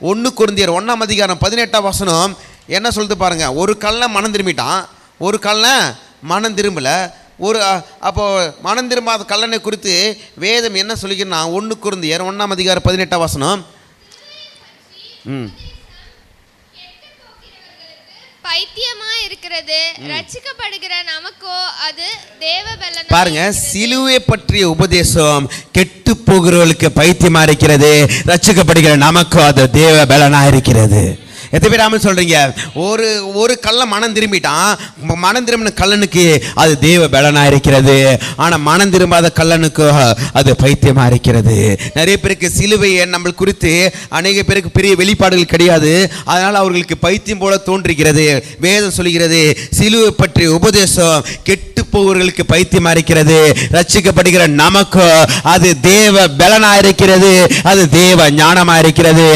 ஒன்று குருந்தியர் ஒன்றாம் அதிகாரம் பதினெட்டாம் வசனம் என்ன சொல்லுது பாருங்க. ஒரு கல்லை மனம் திரும்பிட்டான். ஒரு கல்லை மனம் திரும்பல. ஒரு அப்போது அப்போ மனம் திரும்பாத கல்லனை குறித்து வேதம் என்ன சொல்லிக்கிறனா ஒன்று குருந்தியர் ஒன்றாம் அதிகாரம் பதினெட்டாம் வசனம். ம். பைத்தியமா இருக்கிறது ரட்சிக்கப்படுகிற நமக்கோ அது தேவ பலனா பாருங்க சிலுவை பற்றிய உபதேசம் கெட்டு போகிறவர்களுக்கு பைத்தியமா இருக்கிறது ரட்சிக்கப்படுகிற நமக்கு அது தேவ பலனா இருக்கிறது எத்தனை பேர் ஆமென் சொல்கிறீங்க ஒரு ஒரு கல்லை மனம் திரும்பிட்டான். மனம் திரும்பின கல்லனுக்கு அது தேவ பலனாக இருக்கிறது. ஆனால் மனம் திரும்பாத கல்லனுக்கு அது பைத்தியமாக இருக்கிறது. நிறைய பேருக்கு சிலுவையை நம்ம குறித்து அநேக பேருக்கு பெரிய வெளிப்பாடுகள் கிடையாது. அதனால் அவர்களுக்கு பைத்தியம் போல தோன்றுகிறது. வேதம் சொல்கிறது சிலுவை பற்றிய உபதேசம் கெட்டு போவர்களுக்கு பைத்தியமாக இருக்கிறது. ரச்சிக்கப்படுகிற நமக்கு அது தேவ பலனாக இருக்கிறது. அது தேவ ஞானமாக இருக்கிறது.